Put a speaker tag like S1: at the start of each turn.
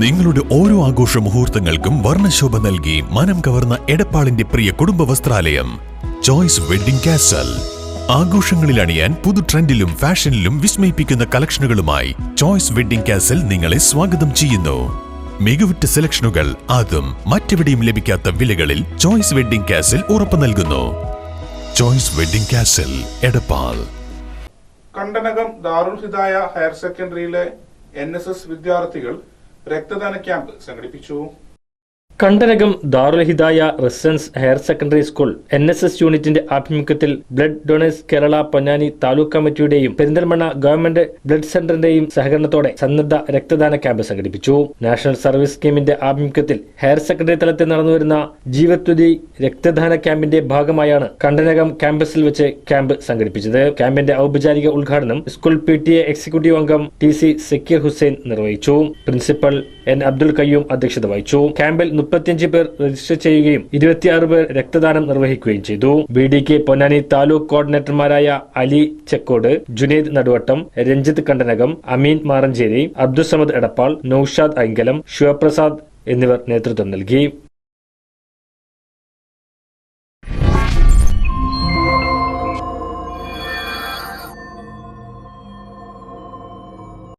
S1: നിങ്ങളുടെ ഓരോ ആഘോഷ മുഹൂർത്തങ്ങൾക്കും വർണശോഭ നൽകി മനം കവർന്ന എടപ്പാളിന്റെ പ്രിയ കുടുംബ വസ്ത്രാലയം. ചോയ്സ് വെഡിംഗ് കാസൽ ആഘോഷങ്ങളിൽ അണിയാൻ പുതു ട്രെൻഡിലും ഫാഷനിലും വിസ്മയിപ്പിക്കുന്ന കളക്ഷനുകളുമായി ചോയ്സ് വെഡിംഗ് കാസൽ നിങ്ങളെ സ്വാഗതം ചെയ്യുന്നു. മികവുറ്റ സെലക്ഷനുകൾ അതും മറ്റെവിടെയും ലഭിക്കാത്ത വിലകളിൽ ചോയ്സ് വെഡിംഗ് കാസൽ ഉറപ്പു നൽകുന്നു. Choice wedding castle Edappal.
S2: Kandanakam Darul Hidaya higher സെക്കൻഡറിയിലെ N S S വിദ്യാർത്ഥികൾ രക്തദാന ക്യാമ്പ് സംഘടിപ്പിച്ചു.
S3: Kandanakam Darul Hidaya residence higher secondary school N S S യൂണിറ്റിന്റെ ആഭിമുഖ്യത്തിൽ ബ്ലഡ് ഡൊണേഴ്സ് കേരള പൊന്നാനി താലൂക്ക് കമ്മിറ്റിയുടെയും പെരിന്തൽമണ്ണ ഗവൺമെന്റ് ബ്ലഡ് സെന്ററിന്റെയും സഹകരണത്തോടെ സന്നദ്ധ രക്തദാന ക്യാമ്പ് സംഘടിപ്പിച്ചു. നാഷണൽ സർവീസ് സ്കീമിന്റെ ആഭിമുഖ്യത്തിൽ ഹയർ സെക്കൻഡറി തലത്തിൽ നടന്നുവരുന്ന ജീവത്വതി രക്തദാന ക്യാമ്പിന്റെ ഭാഗമായാണ് കണ്ടനകം ക്യാമ്പസിൽ വെച്ച് ക്യാമ്പ് സംഘടിപ്പിച്ചത്. ക്യാമ്പിന്റെ ഔപചാരിക ഉദ്ഘാടനം school P T A executive അംഗം ടി സി സക്കീർ ഹുസൈൻ നിർവഹിച്ചു. പ്രിൻസിപ്പൽ എൻ അബ്ദുൽ കയ്യൂം അധ്യക്ഷത വഹിച്ചു. ക്യാമ്പിൽ മുപ്പത്തിയഞ്ച് പേർ രജിസ്റ്റർ ചെയ്യുകയും ഇരുപത്തിയാറ് പേർ രക്തദാനം നിർവഹിക്കുകയും ചെയ്തു. B D K Ponnani taluk കോർഡിനേറ്റർമാരായ Ali Chekkode Junaid Naduvattam Ranjith Kandanakam Ameen Maranchery Abdussamad Edappal Noushad അങ്കലം Sivaprasad എന്നിവർ നേതൃത്വം നൽകി.